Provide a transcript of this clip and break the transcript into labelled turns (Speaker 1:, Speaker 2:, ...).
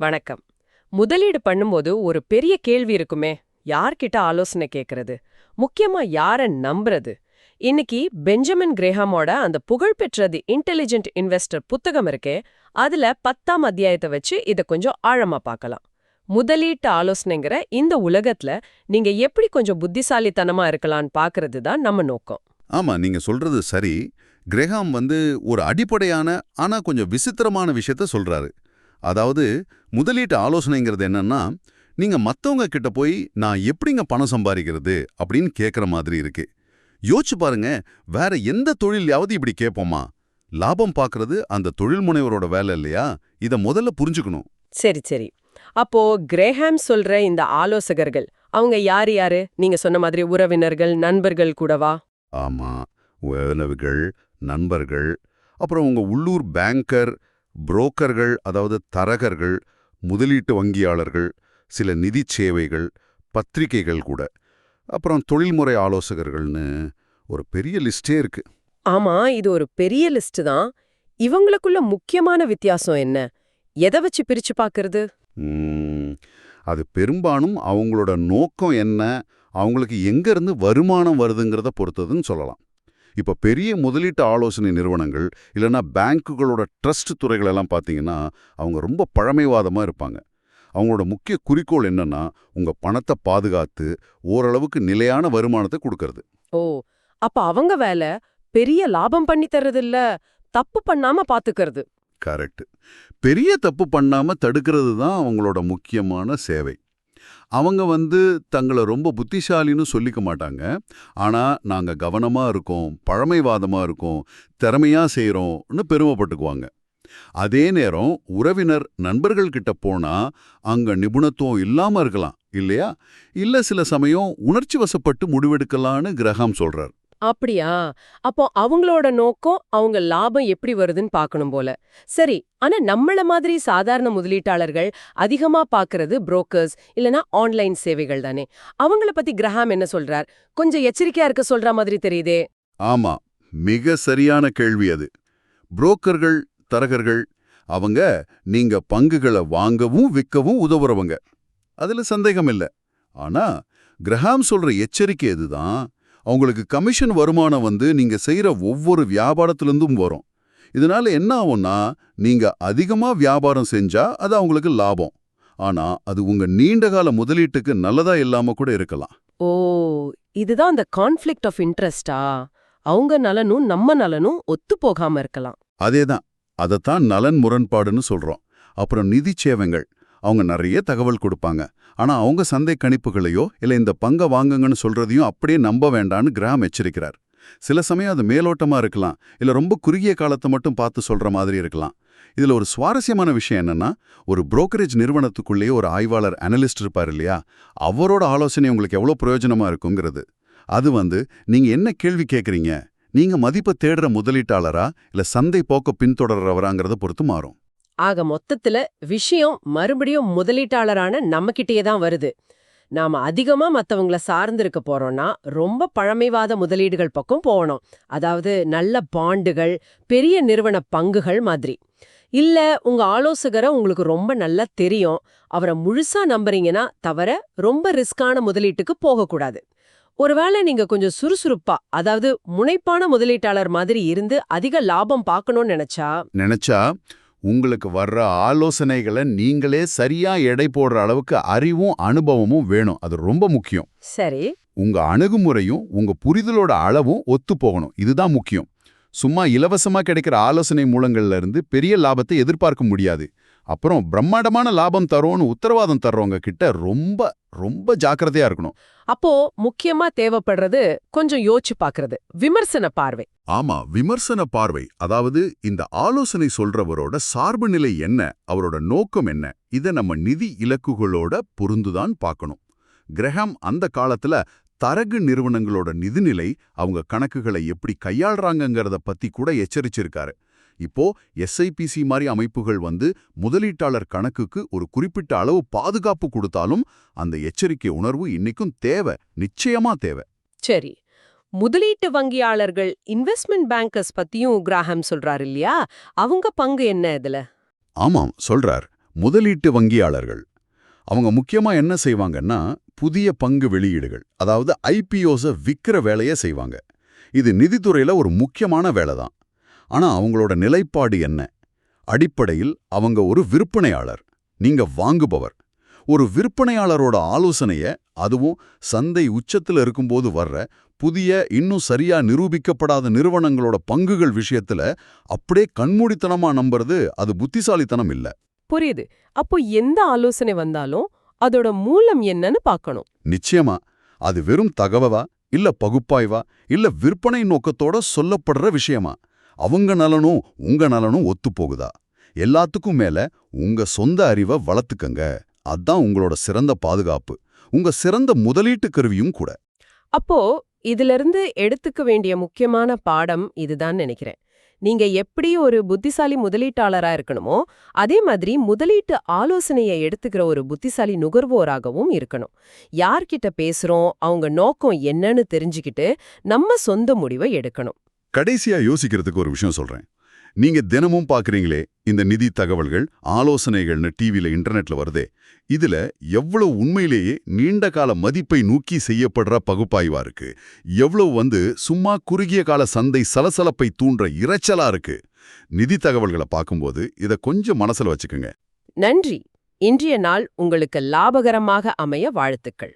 Speaker 1: வணக்கம். முதலீடு பண்ணும்போது ஒரு பெரிய கேள்வி இருக்குமே யார்கிட்ட ஆலோசனை கேக்குறது? முக்கியமா யார நம்புறது? இன்னைக்கு பெஞ்சமின் கிரேஹாமோட அந்த புகழ்பெற்ற தி இன்டெலிஜென்ட் இன்வெஸ்டர் புத்தகம் இருக்கே அதுல பத்தாம் அத்தியாயத்தை வச்சு இத கொஞ்சம் ஆழமா பார்க்கலாம் முதலீட்டு ஆலோசனைங்கிற இந்த உலகத்துல நீங்க எப்படி கொஞ்சம் புத்திசாலித்தனமா இருக்கலாம்னு பாக்குறது தான் நம்ம நோக்கம்.
Speaker 2: ஆமா நீங்க சொல்றது சரி. கிரேஹாம் வந்து ஒரு அடிப்படையான ஆனா கொஞ்சம் விசித்திரமான விஷயத்த சொல்றாரு. அதாவது முதலீட்டு ஆலோசனைங்கிறது என்னன்னா நீங்க மத்தவங்க கிட்ட போய் நான் எப்படிங்க பணம் சம்பாதிக்கிறது அப்படின்னு கேக்குற மாதிரி இருக்கு. யோசிச்சு பாருங்க வேற எந்த தொழிலையாவது இப்படி கேட்போமா லாபம் பார்க்கறது அந்த தொழில் முனைவரோட வேலை இல்லையா? இத முதல்ல புரிஞ்சுக்கணும்.
Speaker 1: சரி சரி. அப்போ கிரேஹாம் சொல்ற இந்த ஆலோசகர்கள் அவங்க யார் யாரு? நீங்க சொன்ன மாதிரி உறவினர்கள் நண்பர்கள் கூடவா?
Speaker 2: ஆமா உறவினர்கள் நண்பர்கள் அப்புறம் உங்க உள்ளூர் பேங்கர் புரோக்கர்கள் அதாவது தரகர்கள் முதலீட்டு வங்கியாளர்கள் சில நிதி சேவைகள் பத்திரிகைகள் கூட. அப்புறம் தொழில்முறை ஆலோசகர்கள்னு ஒரு பெரிய லிஸ்டே இருக்கு.
Speaker 1: ஆமா இது ஒரு பெரிய லிஸ்ட் தான். இவங்களுக்குள்ள முக்கியமான வித்தியாசம் என்ன? எதை வச்சு பிரிச்சு பாக்குறது?
Speaker 2: ம், அது பெரும்பாலும் அவங்களோட நோக்கம் என்ன? அவங்களுக்கு எங்கேருந்து வருமானம் வருதுங்கிறத பொறுத்ததுன்னு சொல்லலாம். இப்போ பெரிய முதலீட்டு ஆலோசனை நிறுவனங்கள் இல்லைன்னா பேங்க்குகளோட ட்ரஸ்ட் துறைகள் எல்லாம் பார்த்தீங்கன்னா அவங்க ரொம்ப பழமைவாதமாக இருப்பாங்க. அவங்களோட முக்கிய குறிக்கோள் என்னன்னா உங்கள் பணத்தை பாதுகாத்து ஓரளவுக்கு நிலையான வருமானத்தை கொடுக்கறது.
Speaker 1: ஓ அப்ப அவங்க வேலை பெரிய லாபம் பண்ணி தர்றது இல்ல தப்பு பண்ணாம பாத்துக்கிறது.
Speaker 2: கரெக்ட். பெரிய தப்பு பண்ணாம தடுக்கிறது தான் அவங்களோட முக்கியமான சேவை. அவங்க வந்து தங்களை ரொம்ப புத்திசாலின்னு சொல்லிக்க மாட்டாங்க. ஆனா நாங்க கவனமா இருக்கோம் பழமைவாதமா இருக்கோம் திறமையா செய்கிறோம்னு பெருமைப்பட்டுக்குவாங்க. அதே நேரம் உறவினர் நண்பர்கள் கிட்ட போனா அங்க நிபுணத்துவம் இல்லாம இருக்கலாம் இல்லையா? இல்ல சில சமயம் உணர்ச்சி வசப்பட்டு முடிவெடுக்கலான்னு கிரகாம் சொல்கிறார்
Speaker 1: அப்படியா? அப்போ அவங்களோட நோக்கம் அவங்க லாபம் எப்படி வருதுன்னு பார்க்கணும் போல. சரி ஆனா நம்மள மாதிரி சாதாரண முதலீட்டாளர்கள் அதிகமா பாக்குறது புரோக்கர்ஸ் இல்லனா ஆன்லைன் சேவைகள் தானே. அவங்கள பத்தி கிரஹாம் என்ன சொல்றார்? கொஞ்சம் எச்சரிக்கையா இருக்க சொல்ற மாதிரி தெரியுதே.
Speaker 2: ஆமா மிக சரியான கேள்வி அது. புரோக்கர்கள் தரகர்கள் அவங்க நீங்க பங்குகளை வாங்கவும் விற்கவும் உதவுறவங்க. அதுல சந்தேகம் இல்ல. ஆனா கிரஹாம் சொல்ற எச்சரிக்கை இதுதான் அவங்களுக்கு கமிஷன் வருமானம் வந்து நீங்க செய்யற ஒவ்வொரு வியாபாரத்திலிருந்தும் வரும். இதனால என்ன ஆகும்னா நீங்க அதிகமா வியாபாரம் செஞ்சா அது அவங்களுக்கு லாபம். ஆனா அது உங்க நீண்டகால முதலீட்டுக்கு நல்லதா இல்லாம கூட இருக்கலாம்.
Speaker 1: ஓ இதுதான் அந்த கான்ஃப்ளிக்ட் ஆஃப் இன்ட்ரெஸ்டா அவங்க நலனும் நம்ம நலனும் ஒத்து போகாம இருக்கலாம்.
Speaker 2: அதேதான். அதைத்தான் நலன் முரண்பாடுன்னு சொல்றோம். அப்புறம் நிதி சேவைகள். அவங்க நிறைய தகவல் கொடுப்பாங்க. ஆனா அவங்க சந்தை கணிப்புகளையோ இல்ல இந்த பங்கை வாங்குங்கன்னு சொல்றதையும் அப்படியே நம்ப வேண்டான்னு கிராம் எச்சரிக்கிறார். சில சமயம் அது மேலோட்டமா இருக்கலாம் இல்ல ரொம்ப குறுகிய காலத்தை மட்டும் பார்த்து சொல்ற மாதிரி இருக்கலாம். இதுல ஒரு சுவாரஸ்யமான விஷயம் என்னன்னா ஒரு புரோக்கரேஜ் நிறுவனத்துக்குள்ளேயே ஒரு ஆய்வாளர் அனலிஸ்ட் இருப்பார் இல்லையா? அவரோட ஆலோசனை உங்களுக்கு எவ்வளோ பிரயோஜனமா இருக்குங்கிறது. அது வந்து நீங்க என்ன கேள்வி கேக்குறீங்க? நீங்க மதிப்பை தேடுற முதலீட்டாளரா இல்ல சந்தை போக்க பின்தொடர்றவராங்கிறத பொறுத்து மாறும்.
Speaker 1: ஆக மொத்தத்துல விஷயம் மறுபடியும் முதலீட்டாளரான நம்மகிட்டயே தான் வருது. நாம அதிகமா மத்தவங்கள சார்ந்திருக்க போறோம்னா ரொம்ப பழமைவாத முதலீடுகள் பக்கம் போகணும். அதாவது நல்ல பாண்டுகள் பெரிய நிறுவன பங்குகள் மாதிரி. இல்ல உங்க ஆலோசகரை உங்களுக்கு ரொம்ப நல்லா தெரியும். அவரை முழுசா நம்புறீங்கன்னா தவிர ரொம்ப ரிஸ்கான முதலீட்டுக்கு போகக்கூடாது. ஒருவேளை நீங்க கொஞ்சம் சுறுசுறுப்பா அதாவது முனைப்பான முதலீட்டாளர் மாதிரி இருந்து அதிக லாபம் பார்க்கணும்னு நினைச்சா?
Speaker 2: நினைச்சா உங்களுக்கு வர்ற ஆலோசனைகளை நீங்களே சரியா எடை போடுற அளவுக்கு அறிவும் அனுபவமும் வேணும். அது ரொம்ப முக்கியம்.
Speaker 1: சரி.
Speaker 2: உங்க அணுகுமுறையும் உங்க புரிதலோட அளவும் ஒத்து போகணும். இதுதான் முக்கியம். சும்மா இலவசமா கிடைக்கிற ஆலோசனை மூலங்கள்ல இருந்து பெரிய லாபத்தை எதிர்பார்க்க முடியாது. அப்புறம் பிரம்மாண்டமான லாபம் தரோன்னு உத்தரவாதம் தர்றவங்க கிட்ட ரொம்ப ரொம்ப ஜாக்கிரதையா இருக்கணும்.
Speaker 1: அப்போ முக்கியமா தேவைப்படுறது கொஞ்சம் யோசிச்சு பாக்குறது. விமர்சன பார்வை.
Speaker 2: ஆமா விமர்சன பார்வை. அதாவது இந்த ஆலோசனை சொல்றவரோட சார்பு நிலை என்ன அவரோட நோக்கம் என்ன இத நம்ம நிதி இலக்குகளோட பொருந்துதான் பார்க்கணும். கிரஹாம் அந்த காலத்துல தரகு நிறுவனங்களோட நிதிநிலை அவங்க கணக்குகளை எப்படி கையாள்றாங்கங்கிறத பத்தி கூட எச்சரிச்சிருக்காரு. இப்போ எஸ்ஐபிசி மாதிரி அமைப்புகள் வந்து முதலீட்டாளர் கணக்குக்கு ஒரு குறிப்பிட்ட அளவு பாதுகாப்பு கொடுத்தாலும் அந்த எச்சரிக்கை உணர்வு இன்னைக்கும் தேவை நிச்சயமா தேவை.
Speaker 1: சரி. முதலீட்டு வங்கியாளர்கள் இன்வெஸ்ட்மெண்ட் பேங்கர்ஸ் பத்தியும் கிராஹாம் சொல்றாரு இல்லையா? அவங்க பங்கு என்ன இதுல?
Speaker 2: ஆமாம் சொல்றார். முதலீட்டு வங்கியாளர்கள். அவங்க முக்கியமா என்ன செய்வாங்கன்னா புதிய பங்கு வெளியீடுகள் அதாவது ஐபிஓஸ விக்கிற வேலையை செய்வாங்க. இது நிதித்துறையில ஒரு முக்கியமான வேலை தான் ஆனா அவங்களோட நிலைப்பாடு என்ன? அடிப்படையில் அவங்க ஒரு விற்பனையாளர். நீங்க வாங்குபவர். ஒரு விற்பனையாளரோட ஆலோசனைய அதுவும் சந்தை உச்சத்துல இருக்கும்போது வர்ற புதிய இன்னும் சரியா நிரூபிக்கப்படாத நிறுவனங்களோட பங்குகள் விஷயத்துல அப்படியே கண்மூடித்தனமா நம்புறது அது புத்திசாலித்தனம் இல்ல.
Speaker 1: புரியுது. அப்போ எந்த ஆலோசனை வந்தாலும் அதோட மூலம் என்னன்னு பார்க்கணும்.
Speaker 2: நிச்சயமா. அது வெறும் தகவலா இல்ல பகுப்பாய்வா இல்ல விற்பனை நோக்கத்தோட சொல்லப்படுற விஷயமா? அவங்க நலனும் உங்க நலனும் ஒத்துப்போகுதா? எல்லாத்துக்கும் மேல உங்க சொந்த அறிவை வளர்த்துக்கங்க. அதான் உங்களோட சிறந்த பாதுகாப்பு. உங்க சிறந்த முதலீட்டு கருவியும் கூட.
Speaker 1: அப்போ இதிலிருந்து எடுத்துக்க வேண்டிய முக்கியமான பாடம் இதுதான் நினைக்கிறேன். நீங்க எப்படி ஒரு புத்திசாலி முதலீட்டாளரா இருக்கணுமோ அதே மாதிரி முதலீட்டு ஆலோசனையை எடுத்துக்கிற ஒரு புத்திசாலி நுகர்வோராகவும் இருக்கணும். யார்கிட்ட பேசுறோம் அவங்க நோக்கம் என்னன்னு தெரிஞ்சுக்கிட்டு நம்ம சொந்த முடிவை எடுக்கணும்.
Speaker 2: கடைசியா யோசிக்கிறதுக்கு ஒரு விஷயம் சொல்றேன். நீங்க தினமும் பாக்குறீங்களே இந்த நிதி தகவல்கள் ஆலோசனைகள்னு டிவில இன்டர்நெட்ல வருதே. இதுல எவ்வளவு உண்மையிலேயே நீண்ட கால மதிப்பை நோக்கி செய்யப்படுற பகுப்பாய்வா இருக்கு. எவ்வளவு வந்து சும்மா குறுகிய கால சந்தை சலசலப்பை தூண்டுற இரைச்சலா இருக்கு. நிதி தகவல்களை பார்க்கும்போது இத கொஞ்சம் மனசுல வச்சுக்கோங்க.
Speaker 1: நன்றி. இன்றைய நாள் உங்களுக்கு லாபகரமாக அமைய வாழ்த்துக்கள்.